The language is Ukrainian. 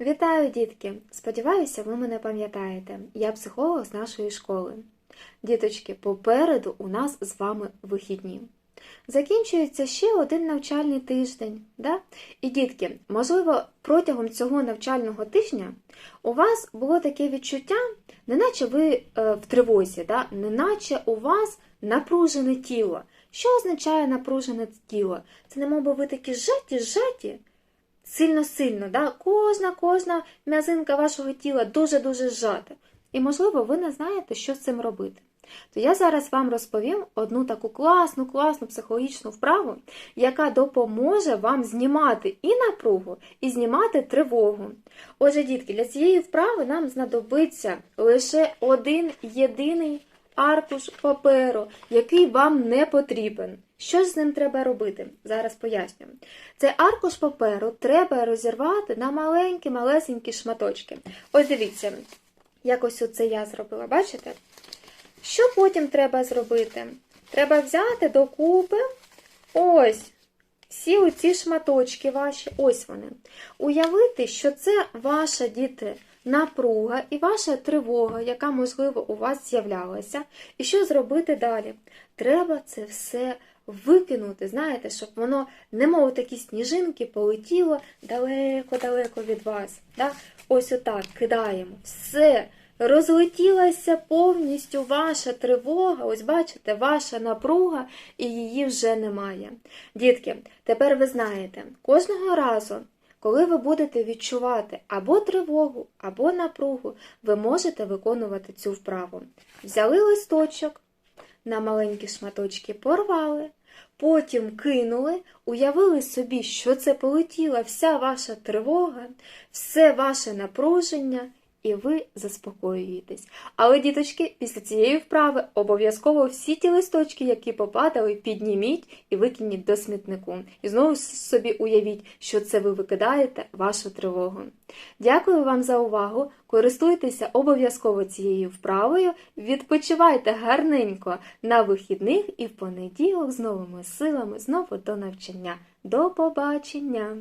Вітаю, дітки! Сподіваюся, ви мене пам'ятаєте. Я психолог з нашої школи. Діточки, попереду у нас з вами вихідні. Закінчується ще один навчальний тиждень. Да? І дітки, можливо, протягом цього навчального тижня у вас було таке відчуття, неначе ви е, в тривозі, да? неначе у вас напружене тіло. Що означає напружене тіло? Це не би ви такі зжаті, зжаті, сильно-сильно, да? кожна, кожна м'язинка вашого тіла дуже-дуже зжата. І, можливо, ви не знаєте, що з цим робити. То я зараз вам розповім одну таку класну, класну психологічну вправу, яка допоможе вам знімати і напругу, і знімати тривогу. Отже, дітки, для цієї вправи нам знадобиться лише один єдиний аркуш паперу, який вам не потрібен. Що з ним треба робити? Зараз поясню. Цей аркуш паперу треба розірвати на маленькі малесенькі шматочки. Ось дивіться, як ось оце я зробила, бачите? Що потім треба зробити? Треба взяти докупи ось всі оці шматочки ваші, ось вони. Уявити, що це ваша діти напруга і ваша тривога, яка, можливо, у вас з'являлася. І що зробити далі? Треба це все викинути, знаєте, щоб воно, немов такі сніжинки, полетіло далеко-далеко від вас. Да? Ось отак кидаємо. Все. Розлетілася повністю ваша тривога, ось бачите, ваша напруга, і її вже немає. Дітки, тепер ви знаєте, кожного разу, коли ви будете відчувати або тривогу, або напругу, ви можете виконувати цю вправу. Взяли листочок, на маленькі шматочки порвали, потім кинули, уявили собі, що це полетіла вся ваша тривога, все ваше напруження. І ви заспокоюєтесь. Але, діточки, після цієї вправи обов'язково всі ті листочки, які попадали, підніміть і викиніть до смітнику. І знову собі уявіть, що це ви викидаєте вашу тривогу. Дякую вам за увагу. Користуйтеся обов'язково цією вправою, відпочивайте гарненько на вихідних і в понеділок з новими силами знову до навчання. До побачення!